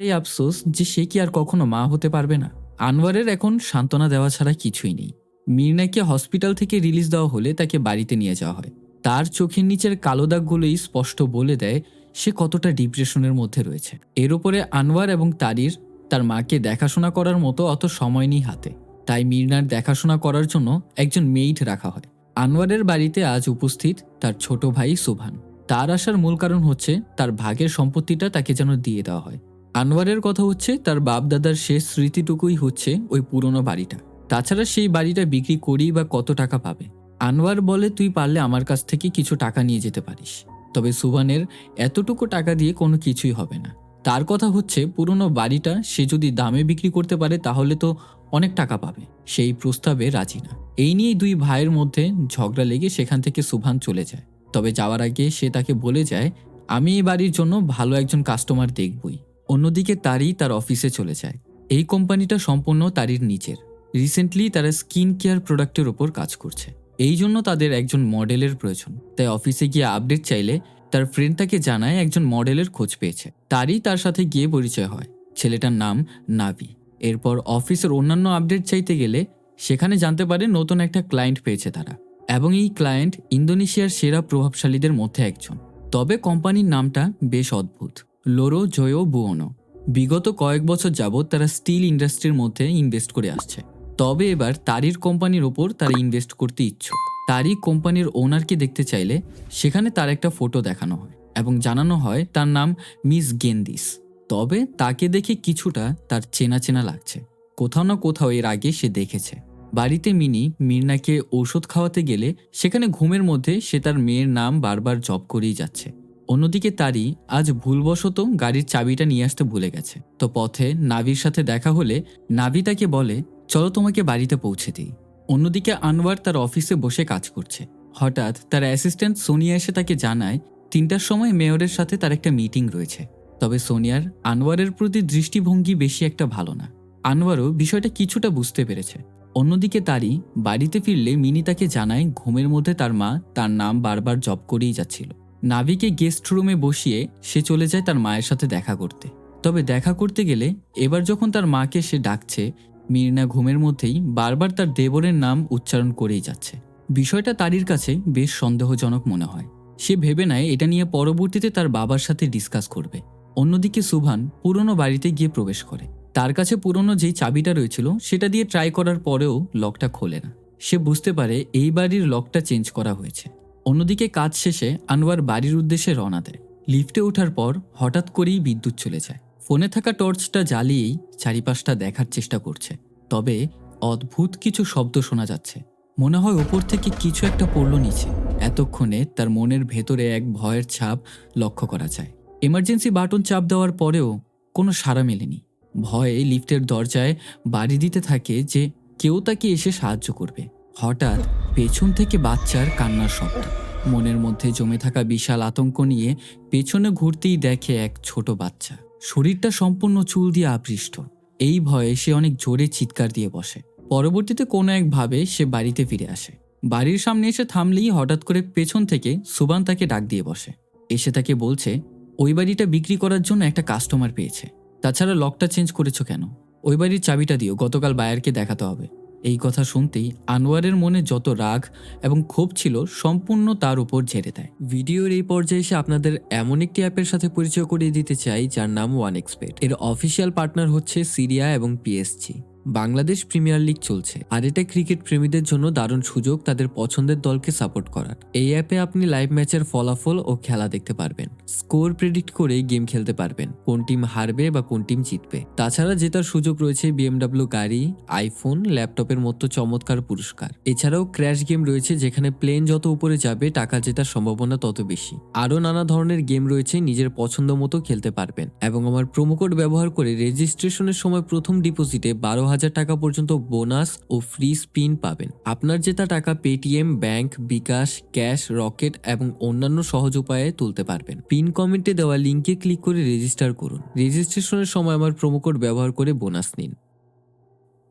এই আফসোস যে সে কি আর কখনো মা হতে পারবে না। আনোয়ারের এখন সান্ত্বনা দেওয়া ছাড়া কিছুই নেই। মির্নাকে হসপিটাল থেকে রিলিজ দেওয়া হলে তাকে বাড়িতে নিয়ে যাওয়া হয়। তার চোখের নিচের কালো দাগগুলোই স্পষ্ট বলে দেয় সে কতটা ডিপ্রেশনের মধ্যে রয়েছে। এর উপরে আনোয়ার এবং তারির তার মাকে দেখাশোনা করার মতো অত সময় নেই হাতে। তাই মির্নার দেখাশোনা করার জন্য একজন মেইড রাখা হয়। আনোয়ারের বাড়িতে আজ উপস্থিত তার ছোট ভাই সুভান তার আসার মূল কারণ হচ্ছে তার ভাগের সম্পত্তিটা তাকে যেন দিয়ে দেওয়া হয়। আনোয়ারের কথা হচ্ছে, তার বাপ দাদার শেষ স্মৃতিটুকুই হচ্ছে ওই পুরনো বাড়িটা। তাছাড়া সেই বাড়িটা বিক্রি করি বা কত টাকা পাবে? আনোয়ার বলে, তুই পারলে আমার কাছ থেকে কিছু টাকা নিয়ে যেতে পারিস। তবে সুভানের এতটুকু টাকা দিয়ে কোনো কিছুই হবে না। তার কথা হচ্ছে, পুরনো বাড়িটা সে যদি দামে বিক্রি করতে পারে, তাহলে তো অনেক টাকা পাবে। সেই প্রস্তাবে রাজি না। এই নিয়েই দুই ভাইয়ের মধ্যে ঝগড়া লেগে সেখান থেকে সুভান চলে যায়। তবে যাওয়ার আগে সে তাকে বলে যায়, আমি এই বাড়ির জন্য ভালো একজন কাস্টমার দেখবই। অন্যদিকে তারই তার অফিসে চলে যায়। এই কোম্পানিটা সম্পূর্ণ তারির নিচের। রিসেন্টলি তারা স্কিন কেয়ার প্রোডাক্টের ওপর কাজ করছে। এই জন্য তাদের একজন মডেলের প্রয়োজন। তাই অফিসে গিয়ে আপডেট চাইলে তার ফ্রেন্ড তাকে জানায় একজন মডেলের খোঁজ পেয়েছে। তারই তার সাথে গিয়ে পরিচয় হয়। ছেলেটার নাম নাভি। এরপর অফিসের অন্যান্য আপডেট চাইতে গেলে সেখানে জানতে পারে নতুন একটা ক্লায়েন্ট পেয়েছে তারা। এবং এই ক্লায়েন্ট ইন্দোনেশিয়ার সেরা প্রভাবশালীদের মধ্যে একজন। তবে কোম্পানির নামটা বেশ অদ্ভুত। লোরো জয়ো বুয়োনো। বিগত কয়েক বছর যাবৎ তারা স্টিল ইন্ডাস্ট্রির মধ্যে ইনভেস্ট করে আসছে। তবে এবার তারির কোম্পানির ওপর তারা ইনভেস্ট করতে ইচ্ছুক। তারই কোম্পানির ওনারকে দেখতে চাইলে সেখানে তার একটা ফটো দেখানো হয় এবং জানানো হয় তার নাম মিস গেন্দিস। তবে তাকে দেখে কিছুটা তার চেনা চেনা লাগছে। কোথাও না কোথাও এর আগে সে দেখেছে। বাড়িতে মিনি মির্নাকে ঔষধ খাওয়াতে গেলে সেখানে ঘুমের মধ্যে সে তার মেয়ের নাম বারবার জপ করেই যাচ্ছে। অন্যদিকে তারই আজ ভুলবশত গাড়ির চাবিটা নিয়ে আসতে ভুলে গেছে। তো পথে নাভির সাথে দেখা হলে নাভি তাকে বলে, চলো তোমাকে বাড়িতে পৌঁছে দিই। অন্যদিকে আনোয়ার তার অফিসে বসে কাজ করছে। হঠাৎ তার অ্যাসিস্ট্যান্ট সোনিয়া এসে তাকে জানায়, তিনটার সময় মেয়রের সাথে তার একটা মিটিং রয়েছে। তবে সোনিয়ার আনোয়ারের প্রতি দৃষ্টিভঙ্গি বেশি একটা ভালো না। আনোয়ারও বিষয়টা কিছুটা বুঝতে পেরেছে। অন্যদিকে তারই বাড়িতে ফিরলে মিনি তাকে জানায়, ঘুমের মধ্যে তার মা তার নাম বারবার জপ করেই যাচ্ছিল। নাভিকে গেস্ট রুমে বসিয়ে সে চলে যায় তার মায়ের সাথে দেখা করতে। তবে দেখা করতে গেলে এবার যখন তার মাকে সে ডাকছে, মির্না ঘুমের মধ্যেই বারবার তার দেবরের নাম উচ্চারণ করেই যাচ্ছে। বিষয়টা তারির কাছে বেশ সন্দেহজনক মনে হয়। সে ভেবে নেয় এটা নিয়ে পরবর্তীতে তার বাবার সাথে ডিসকাস করবে। অন্যদিকে সুভান পুরনো বাড়িতে গিয়ে প্রবেশ করে। তার কাছে পুরনো যেই চাবিটা রয়েছিল, সেটা দিয়ে ট্রাই করার পরেও লকটা খোলে না। সে বুঝতে পারে এই বাড়ির লকটা চেঞ্জ করা হয়েছে। অন্যদিকে কাজ শেষে আনোয়ার বাড়ির উদ্দেশ্যে রওনা দেয়। লিফটে ওঠার পর হঠাৎ করেই বিদ্যুৎ চলে যায়। ফোনে থাকা টর্চটা জ্বালিয়েই চারিপাশটা দেখার চেষ্টা করছে। তবে অদ্ভুত কিছু শব্দ শোনা যাচ্ছে। মনে হয় ওপর থেকে কিছু একটা পড়ল নিচে। এতক্ষণে তার মনের ভেতরে এক ভয়ের ছাপ লক্ষ্য করা যায়। এমার্জেন্সি বাটন চাপ দেওয়ার পরেও কোনো সাড়া মেলেনি। ভয়ে লিফটের দরজায় বাড়ি দিতে থাকে যে কেউ তাকে এসে সাহায্য করবে। হঠাৎ পেছন থেকে বাচ্চার কান্নার শব্দ। মনের মধ্যে জমে থাকা বিশাল আতঙ্ক নিয়ে পেছনে ঘুরতেই দেখে এক ছোট বাচ্চা। শরীরটা সম্পূর্ণ চুল দিয়ে আপৃষ্ট এই ভয়ে সে অনেক জোরে চিৎকার দিয়ে বসে। পরবর্তীতে কোনো একভাবে সে বাড়িতে ফিরে আসে। বাড়ির সামনে এসে থামলেই হঠাৎ করে পেছন থেকে সুবান তাকে ডাক দিয়ে বসে। এসে তাকে বলছে, ওই বাড়িটা বিক্রি করার জন্য একটা কাস্টমার পেয়েছে। তাছাড়া লকটা চেঞ্জ করেছ কেন? ওই বাড়ির চাবিটা দিও, গতকাল বায়ারকে দেখাতে হবে। এই কথা শুনতেই আনোয়ারের মনে যত রাগ এবং ক্ষোভ ছিল সম্পূর্ণ তার উপর ঝেড়ে দেয়। ভিডিওর এই পর্যায়ে এসে আপনাদের এমন একটি অ্যাপের সাথে পরিচয় করিয়ে দিতে চাই যার নাম ওয়ান এক্সপেট এর অফিসিয়াল পার্টনার হচ্ছে সিরিয়া এবং পিএসজি বাংলাদেশ প্রিমিয়ার লিগ চলছে। আর এটা ক্রিকেট প্রেমীদের জন্য দারুণ সুযোগ তাদের পছন্দের দলকে সাপোর্ট করার। এই অ্যাপে আপনি লাইভ ম্যাচের ফলাফল ও খেলা দেখতে পারবেন। স্কোর প্রেডিক্ট করে গেম খেলতে পারবেন, কোন টিম হারবে বা কোন টিম জিতবে। তাছাড়া জেতার সুযোগ রয়েছে বিএমডাব্লিউ গাড়ি, আইফোন, ল্যাপটপের মতো চমৎকার পুরস্কার। এছাড়াও ক্র্যাশ গেম রয়েছে যেখানে প্লেন যত উপরে যাবে, টাকা জেতার সম্ভাবনা তত বেশি। আরও নানা ধরনের গেম রয়েছে নিজের পছন্দ মতো খেলতে পারবেন। এবং আমার প্রোমোকোড ব্যবহার করে রেজিস্ট্রেশনের সময় প্রথম ডিপোজিটে বারো হাজার টাকা পর্যন্ত বোনাস ও ফ্রি স্পিন পাবেন। আপনার জেতা টাকা Paytm, bank, bKash, cash, rocket এবং অন্যান্য সহজ উপায়ে তুলতে পারবেন। পিন কমেন্টে দেওয়া লিঙ্কে ক্লিক করে রেজিস্টার করুন। রেজিস্ট্রেশনের সময় আমার প্রোমোকোড ব্যবহার করে বোনাস নিন।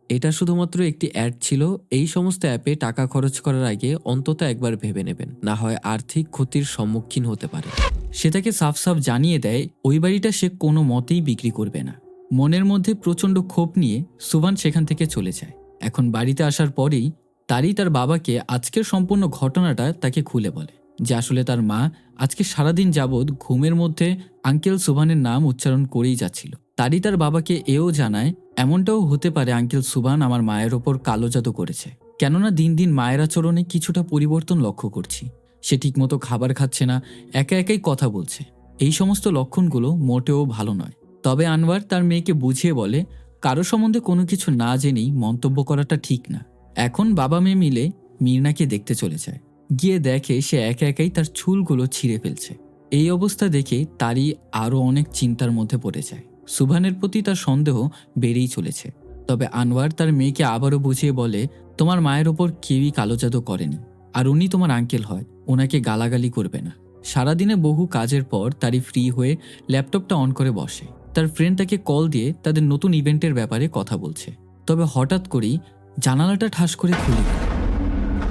এটা শুধুমাত্র একটি অ্যাড ছিল। এই সমস্ত অ্যাপে টাকা খরচ করার আগে অন্তত একবার ভেবে নেবেন। না হয় আর্থিক ক্ষতির সম্মুখীন হতে পারে। সে তাকে সাফ সাফ জানিয়ে দেয়, ওই বাড়িটা সে কোনো মতেই বিক্রি করবে না। মনের মধ্যে প্রচণ্ড ক্ষোভ নিয়ে সুভান সেখান থেকে চলে যায়। এখন বাড়িতে আসার পরেই তারই তার বাবাকে আজকের সম্পূর্ণ ঘটনাটা তাকে খুলে বলে, যে আসলে তার মা আজকে সারাদিন যাবৎ ঘুমের মধ্যে আঙ্কেল সুভানের নাম উচ্চারণ করেই যাচ্ছিল। তারই তার বাবাকে এও জানায়, এমনটাও হতে পারে আঙ্কেল সুভান আমার মায়ের ওপর কালো জাদু করেছে। কেননা দিন দিন মায়ের আচরণে কিছুটা পরিবর্তন লক্ষ্য করছি। সে ঠিকমতো খাবার খাচ্ছে না, একা একাই কথা বলছে। এই সমস্ত লক্ষণগুলো মোটেও ভালো নয়। তবে আনওয়ার তার মেয়েকে বুঝিয়ে বলে, কারও সম্বন্ধে কোনো কিছু না জেনেই মন্তব্য করাটা ঠিক না। এখন বাবা মেয়ে মিলে মির্নাকে দেখতে চলে যায়। গিয়ে দেখে সে একা একাই তার চুলগুলো ছিঁড়ে ফেলছে। এই অবস্থা দেখে তারই আরও অনেক চিন্তার মধ্যে পড়ে যায়। সুভানের প্রতি তার সন্দেহ বেড়েই চলেছে। তবে আনোয়ার তার মেয়েকে আবারও বুঝিয়ে বলে, তোমার মায়ের ওপর কেউই কালো জাদু করেনি। আর উনি তোমার আঙ্কেল হয়। ওনাকে গালাগালি করবে না। সারাদিনে বহু কাজের পর তারই ফ্রি হয়ে ল্যাপটপটা অন করে বসে। তার ফ্রেন্ড তাকে কল দিয়ে তাদের নতুন ইভেন্টের ব্যাপারে কথা বলছে। তবে হঠাৎ করেই জানালাটা ঠাস করে খুলে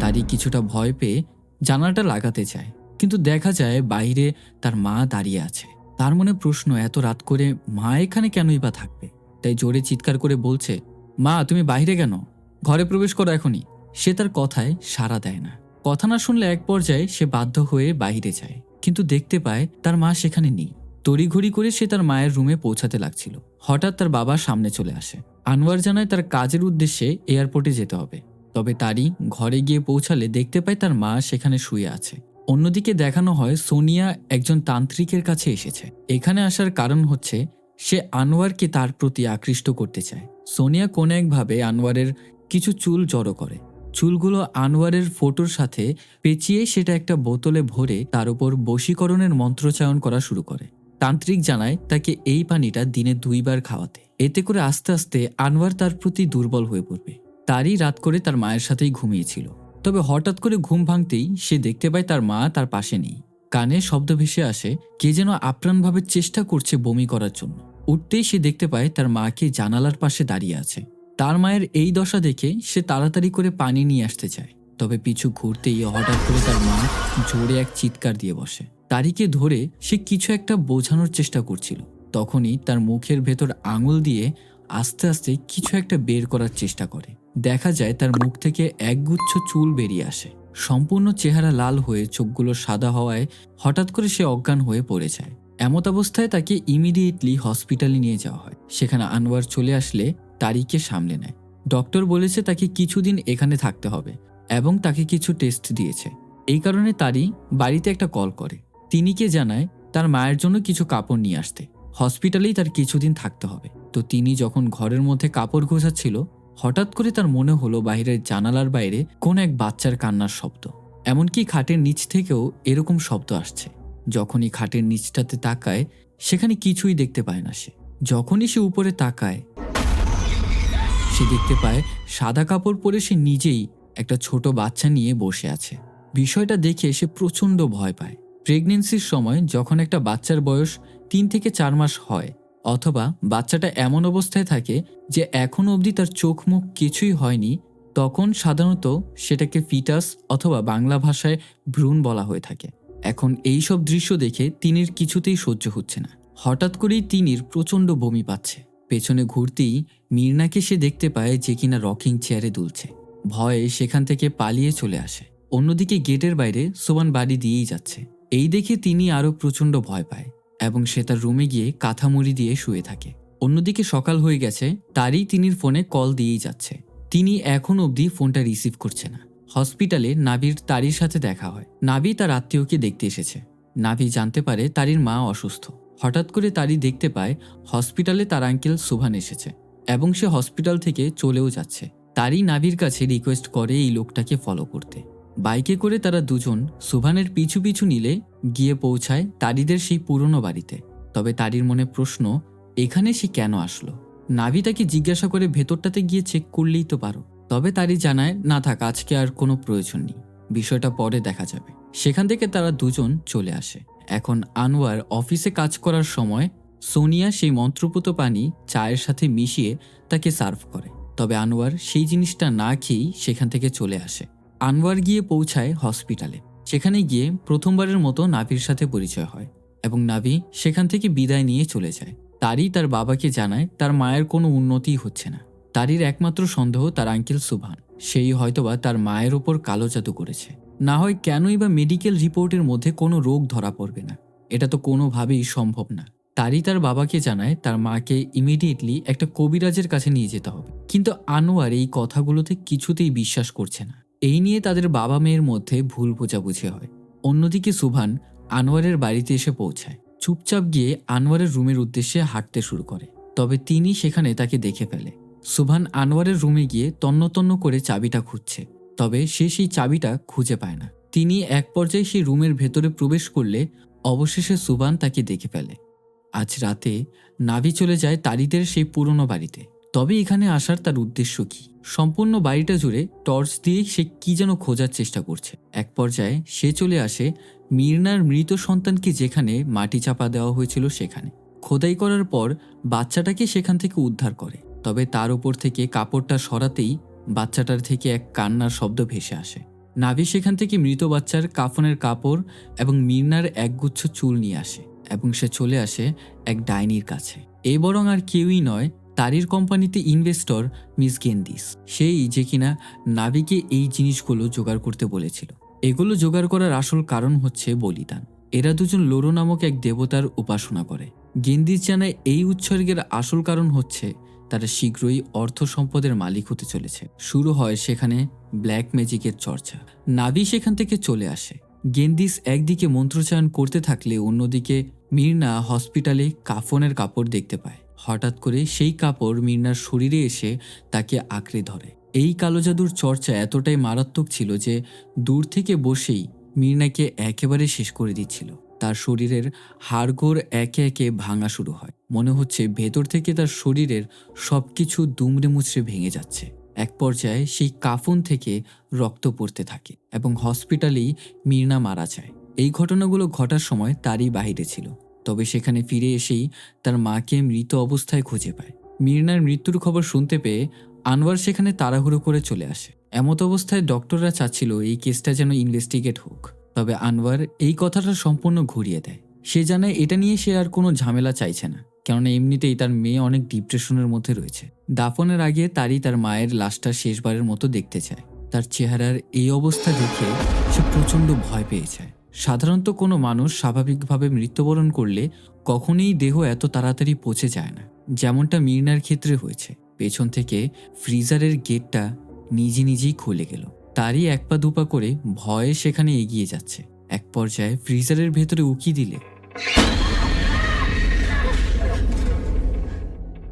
তারই কিছুটা ভয় পেয়ে জানালাটা লাগাতে চায়। কিন্তু দেখা যায় বাইরে তার মা দাঁড়িয়ে আছে। তার মনে প্রশ্ন, এত রাত করে মা এখানে কেনই বা থাকবে? তাই জোরে চিৎকার করে বলছে, মা, তুমি বাইরে কেন? ঘরে প্রবেশ করো এখনই। সে তার কথায় সাড়া দেয় না। কথা না শুনলে এক পর্যায়ে সে বাধ্য হয়ে বাইরে যায়। কিন্তু দেখতে পায় তার মা সেখানে নেই। তড়িঘড়ি করে সে তার মায়ের রুমে পৌঁছাতে লাগছিল। হঠাৎ তার বাবা সামনে চলে আসে। আনোয়ার জানায় তার কাজের উদ্দেশ্যে এয়ারপোর্টে যেতে হবে। তবে তারই ঘরে গিয়ে পৌঁছালে দেখতে পায় তার মা সেখানে শুয়ে আছে। অন্যদিকে দেখানো হয় সোনিয়া একজন তান্ত্রিকের কাছে এসেছে। এখানে আসার কারণ হচ্ছে সে আনোয়ারকে তার প্রতি আকৃষ্ট করতে চায়। সোনিয়া কোনো একভাবে আনোয়ারের কিছু চুল জড়ো করে। চুলগুলো আনোয়ারের ফোটোর সাথে পেঁচিয়ে সেটা একটা বোতলে ভরে তার উপর বশীকরণের মন্ত্রচায়ন করা শুরু করে। তান্ত্রিক জানায় তাকে এই পানিটা দিনে দুইবার খাওয়াতে। এতে করে আস্তে আস্তে আনোয়ার তার প্রতি দুর্বল হয়ে পড়বে। তারই রাত করে তার মায়ের সাথেই ঘুমিয়েছিল। তবে হঠাৎ করে ঘুম ভাঙতেই সে দেখতে পায় তার মা তার পাশে নেই। কানে শব্দ ভেসে আসে কে যেন আপ্রাণভাবে চেষ্টা করছে বমি করার জন্য। উঠতেই সে দেখতে পায় তার মাকে জানালার পাশে দাঁড়িয়ে আছে। তার মায়ের এই দশা দেখে সে তাড়াতাড়ি করে পানি নিয়ে আসতে চায়। তবে পিছু ঘুরতেই হঠাৎ করে তার মা জোরে এক চিৎকার দিয়ে বসে। তারিকে ধরে সে কিছু একটা বোঝানোর চেষ্টা করছিল। তখনই তার মুখের ভেতর আঙুল দিয়ে আস্তে আস্তে কিছু একটা বের করার চেষ্টা করে। দেখা যায় তার মুখ থেকে একগুচ্ছ চুল বেরিয়ে আসে। সম্পূর্ণ চেহারা লাল হয়ে চোখগুলো সাদা হওয়ায় হঠাৎ করে সে অজ্ঞান হয়ে পড়ে যায়। এমত অবস্থায় তাকে ইমিডিয়েটলি হসপিটালে নিয়ে যাওয়া হয়। সেখানে আনোয়ার চলে আসলে তারিকে সামলে নেয়। ডক্টর বলেছে তাকে কিছুদিন এখানে থাকতে হবে এবং তাকে কিছু টেস্ট দিয়েছে। এই কারণে তারই বাড়িতে একটা কল করে। তিনিকে জানায়, তার মায়ের জন্য কিছু কাপড় নিয়ে আসতে। হসপিটালেই তার কিছুদিন থাকতে হবে। তো তিনি যখন ঘরের মধ্যে কাপড় ঘোষাচ্ছিল হঠাৎ করে তার মনে হলো বাইরের জানালার বাইরে কোন এক বাচ্চার কান্নার শব্দ। এমনকি খাটের নিচ থেকেও এরকম শব্দ আসছে। যখনই খাটের নিচটাতে তাকায়, সেখানে কিছুই দেখতে পায় না সে। যখনই সে উপরে তাকায়, সে দেখতে পায় সাদা কাপড় পরে সে নিজেই একটা ছোট বাচ্চা নিয়ে বসে আছে। বিষয়টা দেখে সে প্রচণ্ড ভয় পায়। প্রেগনেন্সির সময় যখন একটা বাচ্চার বয়স তিন থেকে চার মাস হয়, অথবা বাচ্চাটা এমন অবস্থায় থাকে যে এখনও অবধি তার চোখ মুখ কিছুই হয়নি, তখন সাধারণত সেটাকে ফিটাস অথবা বাংলা ভাষায় ভ্রূণ বলা হয়ে থাকে। এখন এই সব দৃশ্য দেখে তিনির কিছুতেই সহ্য হচ্ছে না। হঠাৎ করেই তিনির প্রচণ্ড বমি পাচ্ছে। পেছনে ঘুরতেই মির্নাকে সে দেখতে পায় যে কিনা রকিং চেয়ারে দুলছে। ভয়ে সেখান থেকে পালিয়ে চলে আসে। অন্যদিকে গেটের বাইরে সোবান বাড়ি দিয়েই যাচ্ছে। এই দেখে তিনি আরও প্রচণ্ড ভয় পায় এবং সে তার রুমে গিয়ে কাঁথামুড়ি দিয়ে শুয়ে থাকে। অন্যদিকে সকাল হয়ে গেছে, তারই তিনির ফোনে কল দিয়েই যাচ্ছে। তিনি এখন অবধি ফোনটা রিসিভ করছে না। হসপিটালে নাবির তারির সাথে দেখা হয়। নাবি তার আত্মীয়কে দেখতে এসেছে। নাভি জানতে পারে তারির মা অসুস্থ। হঠাৎ করে তারি দেখতে পায়, হসপিটালে তার আঙ্কেল সুভান এসেছে এবং সে হসপিটাল থেকে চলেও যাচ্ছে। তারই নাভির কাছে রিকোয়েস্ট করে এই লোকটাকে ফলো করতে। বাইকে করে তারা দুজন সুভানের পিছু পিছু নিলে গিয়ে পৌঁছায় তারিদের সেই পুরনো বাড়িতে। তবে তারির মনে প্রশ্ন, এখানে সে কেন আসলো? নাভি তাকে জিজ্ঞাসা করে ভেতরটাতে গিয়ে চেক করলেই তো পারো। তবে তারই জানায়, না থাক, আজকে আর কোনো প্রয়োজন নেই। বিষয়টা পরে দেখা যাবে। সেখান থেকে তারা দুজন চলে আসে। এখন আনোয়ার অফিসে কাজ করার সময় সোনিয়া সেই মন্ত্রপুত পানি চায়ের সাথে মিশিয়ে তাকে সার্ভ করে। তবে আনোয়ার সেই জিনিসটা না খেয়েই সেখান থেকে চলে আসে। আনোয়ার গিয়ে পৌঁছায় হসপিটালে। সেখানে গিয়ে প্রথমবারের মতো নাভির সাথে পরিচয় হয় এবং নাভি সেখান থেকে বিদায় নিয়ে চলে যায়। তারই তার বাবাকে জানায় তার মায়ের কোনো উন্নতিই হচ্ছে না। তারির একমাত্র সন্দেহ তার আঙ্কেল সুভান। সেই হয়তোবা তার মায়ের ওপর কালো জাদু করেছে। না হয় কেনই বা মেডিকেল রিপোর্টের মধ্যে কোনো রোগ ধরা পড়বে না। এটা তো কোনোভাবেই সম্ভব না। তারই তার বাবাকে জানায় তার মাকে ইমিডিয়েটলি একটা কবিরাজের কাছে নিয়ে যেতে হবে। কিন্তু আনোয়ার এই কথাগুলোতে কিছুতেই বিশ্বাস করছে না। এই নিয়ে তাদের বাবা মেয়ের মধ্যে ভুল বোঝাবুঝি হয়। অন্যদিকে সুভান আনোয়ারের বাড়িতে এসে পৌঁছায়। চুপচাপ গিয়ে আনোয়ারের রুমের উদ্দেশ্যে হাঁটতে শুরু করে। তবে তিনি সেখানে তাকে দেখে ফেলে। সুভান আনোয়ারের রুমে গিয়ে তন্নতন্ন করে চাবিটা খুঁজছে। তবে সে সেই চাবিটা খুঁজে পায় না। তিনি এক পর্যায়ে সেই রুমের ভেতরে প্রবেশ করলে অবশেষে সুভান তাকে দেখে ফেলে। আজ রাতে নাভি চলে যায় তারিদের সেই পুরনো বাড়িতে। তবে এখানে আসার তার উদ্দেশ্য কি? সম্পূর্ণ বাড়িটা জুড়ে টর্চ দিয়ে সে কি যেন খোঁজার চেষ্টা করছে। এক পর্যায়ে সে চলে আসে মির্নার মৃত সন্তানকে যেখানে মাটি চাপা দেওয়া হয়েছিল সেখানে। খোদাই করার পর বাচ্চাটাকে সেখান থেকে উদ্ধার করে। তবে তার উপর থেকে কাপড়টা সরাতেই বাচ্চাটার থেকে এক কান্নার শব্দ ভেসে আসে। নাভি সেখান থেকে মৃত বাচ্চার কাফনের কাপড় এবং মির্নার একগুচ্ছ চুল নিয়ে আসে এবং সে চলে আসে এক ডাইনির কাছে। এ বরং আর কেউই নয় তারির কোম্পানিতে ইনভেস্টর মিস গেন্দিস। সেই যে কিনা নাবিকে এই জিনিসগুলো জোগাড় করতে বলেছিল। এগুলো জোগাড় করার আসল কারণ হচ্ছে বলিদান। এরা দুজন লোরো নামক এক দেবতার উপাসনা করে। গেন্দিস জানায় এই উৎসর্গের আসল কারণ হচ্ছে তারা শীঘ্রই অর্থ সম্পদের মালিক হতে চলেছে। শুরু হয় সেখানে ব্ল্যাক ম্যাজিকের চর্চা। নাবি সেখান থেকে চলে আসে। গেন্দিস একদিকে মন্ত্রচায়ন করতে থাকলে অন্যদিকে মির্না হসপিটালে কাফনের কাপড় দেখতে পায়। হঠাৎ করে সেই কাপড় মির্নার শরীরে এসে তাকে আঁকড়ে ধরে। এই কালো জাদুর চর্চা এতটাই মারাত্মক ছিল যে দূর থেকে বসেই মির্নাকে একেবারে শেষ করে দিচ্ছিল। তার শরীরের হাড়গোড় একে একে ভাঙা শুরু হয়। মনে হচ্ছে ভেতর থেকে তার শরীরের সব কিছু দুমড়ে মুচড়ে ভেঙে যাচ্ছে। এক পর্যায়ে সেই কাফন থেকে রক্ত পড়তে থাকে এবং হসপিটালেই মির্না মারা যায়। এই ঘটনাগুলো ঘটার সময় তারই বাহিরে ছিল। তবে সেখানে ফিরে এসেই তার মাকে মৃত অবস্থায় খুঁজে পায়। মির্নার মৃত্যুর খবর শুনতে পেয়ে আনোয়ার সেখানে তাড়াহুড়ো করে চলে আসে। এমত অবস্থায় ডক্টররা চাচ্ছিল এই কেসটা যেন ইনভেস্টিগেট হোক, তবে আনোয়ার এই কথাটা সম্পূর্ণ ঘুরিয়ে দেয়। সে জানায় এটা নিয়ে সে আর কোনো ঝামেলা চাইছে না, কেননা এমনিতেই তার মেয়ে অনেক ডিপ্রেশনের মধ্যে রয়েছে। দাফনের আগে তারই তার মায়ের লাশটা শেষবারের মতো দেখতে চায়। তার চেহারার এই অবস্থা দেখে সে প্রচণ্ড ভয় পেয়ে যায়। সাধারণত কোনো মানুষ স্বাভাবিকভাবে মৃত্যুবরণ করলে কখনোই দেহ এত তাড়াতাড়ি পচে যায় না, যেমনটা মির্নার ক্ষেত্রে হয়েছে। পেছন থেকে ফ্রিজারের গেটটা নিজে নিজেই খুলে গেল। তারই এক পা দুপা করে ভয়ে সেখানে এগিয়ে যাচ্ছে। এক পর্যায়ে ফ্রিজারের ভেতরে উকি দিলে।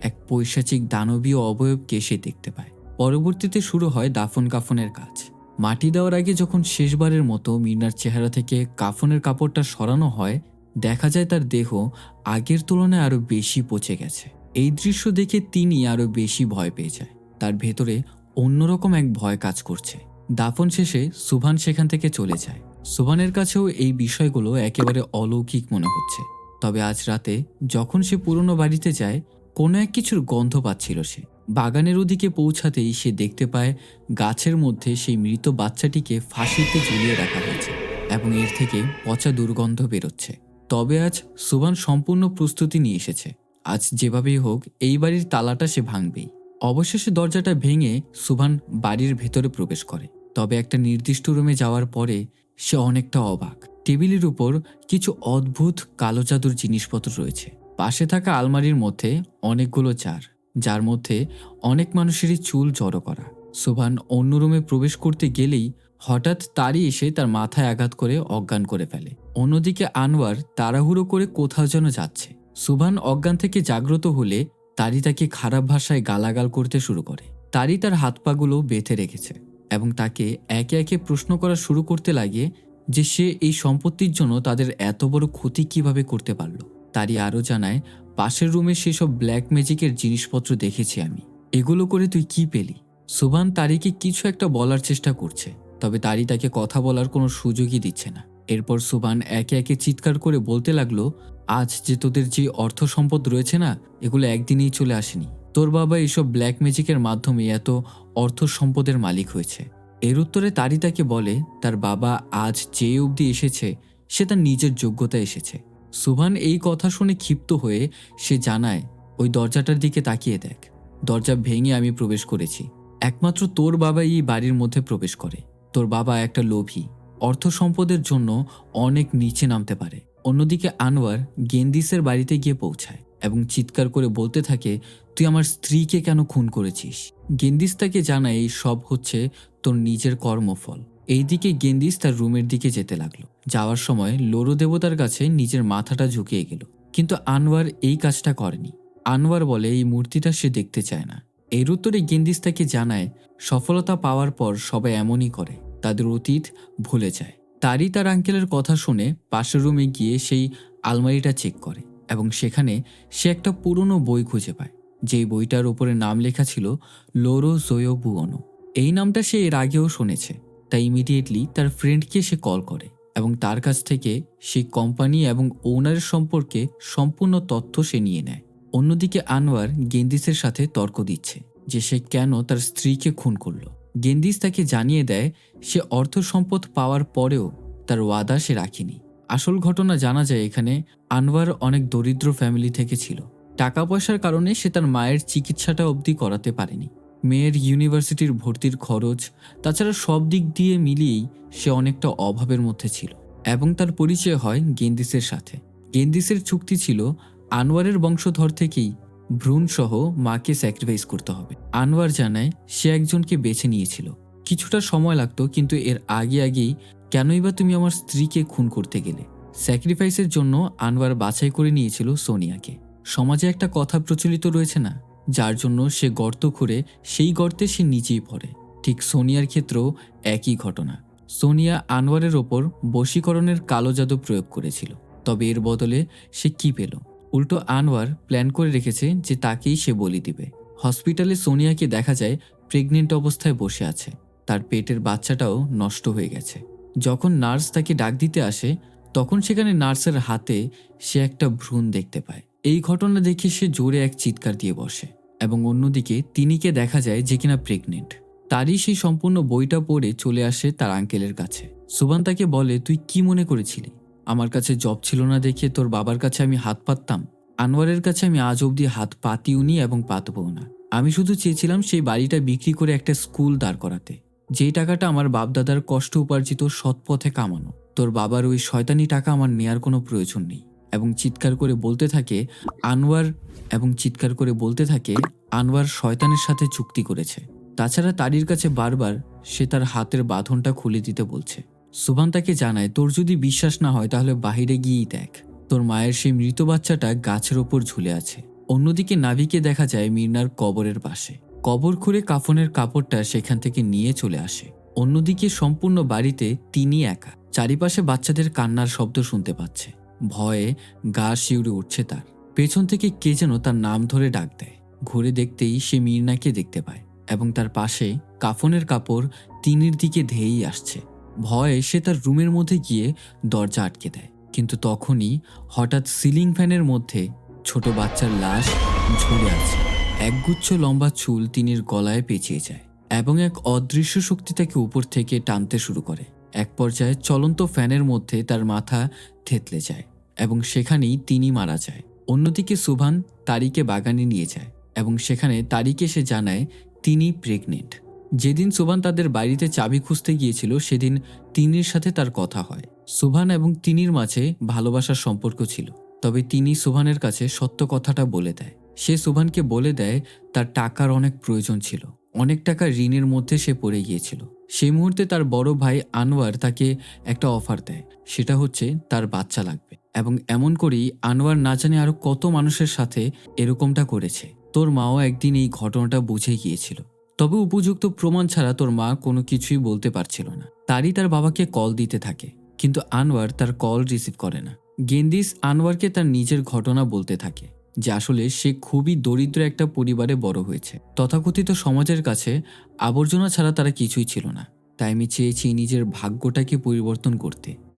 এক পৈশাচিক দানবীয় অবয়বকে সে দেখতে পায়। পরবর্তীতে শুরু হয় দাফন কাফনের কাজ। মাটি দেওয়ার আগে যখন শেষবারের মতো মিনার চেহারা থেকে কাফনের কাপড়টা সরানো হয়, দেখা যায় তার দেহ আগের তুলনায় আরও বেশি পচে গেছে। এই দৃশ্য দেখে তিনি আরও বেশি ভয় পেয়ে যায়। তার ভেতরে অন্যরকম এক ভয় কাজ করছে। দাফন শেষে সুভান সেখান থেকে চলে যায়। সুভানের কাছেও এই বিষয়গুলো একেবারে অলৌকিক মনে হচ্ছে। তবে আজ রাতে যখন সে পুরনো বাড়িতে যায়, কোনো এক কিছুর গন্ধ পাচ্ছিল সে। বাগানের ওদিকে পৌঁছাতেই সে দেখতে পায় গাছের মধ্যে সেই মৃত বাচ্চাটিকে ফাঁসিতে ঝুলিয়ে রাখা হয়েছে এবং এর থেকে পচা দুর্গন্ধ বেরোচ্ছে। তবে আজ সুবান সম্পূর্ণ প্রস্তুতি নিয়ে এসেছে। আজ যেভাবেই হোক, এই বাড়ির তালাটা সে ভাঙবেই। অবশেষে দরজাটা ভেঙে সুভান বাড়ির ভেতরে প্রবেশ করে। তবে একটা নির্দিষ্ট রুমে যাওয়ার পরে সে অনেকটা অবাক। টেবিলের উপর কিছু অদ্ভুত কালো জাদুর জিনিসপত্র রয়েছে। পাশে থাকা আলমারির মধ্যে অনেকগুলো চার যার মধ্যে অনেক মানুষেরই চুল জড়ো করা। সুভান অন্য রুমে প্রবেশ করতে গেলেই হঠাৎ তারই এসে তার মাথায় আঘাত করে অজ্ঞান করে ফেলে। অন্যদিকে আনোয়ার তাড়াহুড়ো করে কোথাও যেন যাচ্ছে। সুভান অজ্ঞান থেকে জাগ্রত হলে তারই তাকে খারাপ ভাষায় গালাগাল করতে শুরু করে। তারই তার হাত পাগুলো বেঁধে রেখেছে এবং তাকে একে একে প্রশ্ন করা শুরু করতে লাগে যে সে এই সম্পত্তির জন্য তাদের এত বড় ক্ষতি কীভাবে করতে পারল। তারই আরও জানায় পাশের রুমে সেসব ব্ল্যাক ম্যাজিকের জিনিসপত্র দেখেছি আমি। এগুলো করে তুই কি পেলি? সুভান তারিকে কিছু একটা বলার চেষ্টা করছে, তবে তারই তাকে কথা বলার কোনো সুযোগই দিচ্ছে না। এরপর সুভান একে একে চিৎকার করে বলতে লাগল, আজ যে তোদের যে অর্থ সম্পদ রয়েছে না, এগুলো একদিনেই চলে আসেনি। তোর বাবা এইসব ব্ল্যাক ম্যাজিকের মাধ্যমে এত অর্থ সম্পদের মালিক হয়েছে। এর উত্তরে তারই তাকে বলে, তার বাবা আজ যে অবধি এসেছে, সে তার নিজের যোগ্যতা এসেছে। সুভান এই কথা শুনে ক্ষিপ্ত হয়ে সে জানায়, ওই দরজাটার দিকে তাকিয়ে দেখ। দরজা ভেঙে আমি প্রবেশ করেছি। একমাত্র তোর বাবাই এই বাড়ির মধ্যে প্রবেশ করে। তোর বাবা একটা লোভী। অর্থ সম্পদের জন্য অনেক নিচে নামতে পারে। অন্যদিকে আনোয়ার গেন্দিসের বাড়িতে গিয়ে পৌঁছায় এবং চিৎকার করে বলতে থাকে, তুই আমার স্ত্রীকে কেন খুন করেছিস? গেন্দিস তাকে জানায়, এই সব হচ্ছে তোর নিজের কর্মফল। এইদিকে গেন্দিস তার রুমের দিকে যেতে লাগল। যাওয়ার সময় লোরো দেবতার কাছে নিজের মাথাটা ঝুঁকিয়ে গেল। কিন্তু আনোয়ার এই কাজটা করেনি। আনোয়ার বলে, এই মূর্তিটা সে দেখতে চায় না। এর উত্তরে গেন্দিস তাকে জানায়, সফলতা পাওয়ার পর সবাই এমনই করে। তাদের অতীত ভুলে যায়। তারই তার আঙ্কেলের কথা শুনে পাশের রুমে গিয়ে সেই আলমারিটা চেক করে এবং সেখানে সে একটা পুরনো বই খুঁজে পায়। যেই বইটার উপরে নাম লেখা ছিল, লোরো জোয়ো বুয়নো এই নামটা সে এর আগেও শুনেছে। তাই ইমিডিয়েটলি তার ফ্রেন্ডকে সে কল করে এবং তার কাছ থেকে সেই কোম্পানি এবং ওনারের সম্পর্কে সম্পূর্ণ তথ্য সে নিয়ে নেয়। অন্যদিকে আনোয়ার গেন্দিসের সাথে তর্ক দিচ্ছে যে সে কেন তার স্ত্রীকে খুন করল। গেন্দিস তাকে জানিয়ে দেয়, সে অর্থ সম্পদ পাওয়ার পরেও তার ওয়াদা সে রাখেনি। আসল ঘটনা জানা যায় এখানে আনোয়ার অনেক দরিদ্র ফ্যামিলি থেকে ছিল। টাকা পয়সার কারণে সে তার মায়ের চিকিৎসাটা অবধি করাতে পারেনি। মেয়ের ইউনিভার্সিটির ভর্তির খরচ, তাছাড়া সব দিক দিয়ে মিলিয়েই সে অনেকটা অভাবের মধ্যে ছিল এবং তার পরিচয় হয় গেন্দিসের সাথে। গেন্দিসের চুক্তি ছিল, আনোয়ারের বংশধর থেকেই ভ্রূণসহ মাকে স্যাক্রিফাইস করতে হবে। আনোয়ার জানায়, সে একজনকে বেছে নিয়েছিল। কিছুটা সময় লাগতো, কিন্তু এর আগে আগেই কেনই বা তুমি আমার স্ত্রীকে খুন করতে গেলে? স্যাক্রিফাইসের জন্য আনোয়ার বাছাই করে নিয়েছিল সোনিয়াকে। সমাজে একটা কথা প্রচলিত রয়েছে না? যার জন্য সে গর্ত খুঁড়ে সেই গর্তে সে নিজেই পড়ে। ঠিক সোনিয়ার ক্ষেত্রেও একই ঘটনা। সোনিয়া আনোয়ারের ওপর বশীকরণের কালো জাদু প্রয়োগ করেছিল। তবে এর বদলে সে কি পেল? উল্টো আনোয়ার প্ল্যান করে রেখেছে যে তাকেই সে বলি দিবে। হসপিটালে সোনিয়াকে দেখা যায় প্রেগনেন্ট অবস্থায় বসে আছে। তার পেটের বাচ্চাটাও নষ্ট হয়ে গেছে। যখন নার্স তাকে ডাক দিতে আসে, তখন সেখানে নার্সের হাতে সে একটা ভ্রূণ দেখতে পায়। এই ঘটনা দেখে সে জোরে এক চিৎকার দিয়ে বসে। এবং অন্যদিকে তিনিকে দেখা যায় যে কিনা প্রেগনেন্ট তারই সেই সম্পূর্ণ বইটা পড়ে চলে আসে তার আঙ্কেলের কাছে। সুবান তাকে বলে, তুই কি মনে করেছিলি? আমার কাছে জব ছিল না দেখে তোর বাবার কাছে আমি হাত পাততাম। আনোয়ারের কাছে আমি আজ অবধি হাত পাতিওনি এবং পাতবও না। আমি শুধু চেয়েছিলাম সেই বাড়িটা বিক্রি করে একটা স্কুল দাঁড় করাতে। যেই টাকাটা আমার বাপদাদার কষ্ট উপার্জিত সৎপথে কামানো। তোর বাবার ওই শয়তানি টাকা আমার নেয়ার কোনো প্রয়োজন নেই। এবং চিৎকার করে বলতে থাকে, আনোয়ার এবং চিৎকার করে বলতে থাকে, আনোয়ার শয়তানের সাথে চুক্তি করেছে। তাছাড়া তারির কাছে বারবার সে তার হাতের বাঁধনটা খুলে দিতে বলছে। সুভান তাকে জানায়, তোর যদি বিশ্বাস না হয়, তাহলে বাহিরে গিয়েই দেখ। তোর মায়ের সেই মৃত বাচ্চাটা গাছের ওপর ঝুলে আছে। অন্যদিকে নাভিকে দেখা যায় মির্নার কবরের পাশে। কবর খুঁড়ে কাফনের কাপড়টা সেখান থেকে নিয়ে চলে আসে। অন্যদিকে সম্পূর্ণ বাড়িতে তিনি একা। চারিপাশে বাচ্চাদের কান্নার শব্দ শুনতে পাচ্ছে। ভয়ে গা শিউরে উঠছে তার। পেছন থেকে কে যেন তার নাম ধরে ডাক দেয়। ঘুরে দেখতেই সে মির্নাকে দেখতে পায় এবং তার পাশে কাফনের কাপড় তিনির দিকে ধেয়েই আসছে। ভয়ে সে তার রুমের মধ্যে গিয়ে দরজা আটকে দেয়। কিন্তু তখনই হঠাৎ সিলিং ফ্যানের মধ্যে ছোট বাচ্চার লাশ ঝুলে আছে। একগুচ্ছ লম্বা চুল তিনির গলায় পেঁচিয়ে যায় এবং এক অদৃশ্য শক্তি তাকে উপর থেকে টানতে শুরু করে। এক পর্যায়ে চলন্ত ফ্যানের মধ্যে তার মাথা থেতলে যায় এবং সেখানেই তিনি মারা যায়। অন্যদিকে সুভান তারিকে বাগানে নিয়ে যায় এবং সেখানে তারিকে সে জানায় তিনি প্রেগনেন্ট। যেদিন সুভান তাদের বাড়িতে চাবি খুঁজতে গিয়েছিল, সেদিন তিনির সাথে তার কথা হয়। সুভান এবং তিনির মাঝে ভালোবাসার সম্পর্ক ছিল, তবে তিনি সুভানের কাছে সত্য কথাটা বলে দেয়। সে সুভানকে বলে দেয়, তার টাকার অনেক প্রয়োজন ছিল, অনেক টাকা ঋণের মধ্যে সে পড়ে গিয়েছিল। সেই মুহূর্তে তার বড় ভাই আনোয়ার তাকে একটা অফার দেয়। সেটা হচ্ছে তার বাচ্চা লাগবে। এবং এমন করেই আনোয়ার না জানে আরও কত মানুষের সাথে এরকমটা করেছে। তোর মাও একদিন এই ঘটনাটা বুঝে গিয়েছিল। তবে উপযুক্ত প্রমাণ ছাড়া তোর মা কোনো কিছুই বলতে পারছিল না। তারই তার বাবাকে কল দিতে থাকে। কিন্তু আনোয়ার তার কল রিসিভ করে না। গেন্দিস আনোয়ারকে তার নিজের ঘটনা বলতে থাকে। যে আসলে সে খুবই দরিদ্র একটা পরিবারে বড় হয়েছে। তথাকথিত সমাজের কাছে আবর্জনা ছাড়া তারা কিছুই ছিল না। তাই আমি চেয়েছি নিজের ভাগ্যটাকে পরিবর্তন করতে।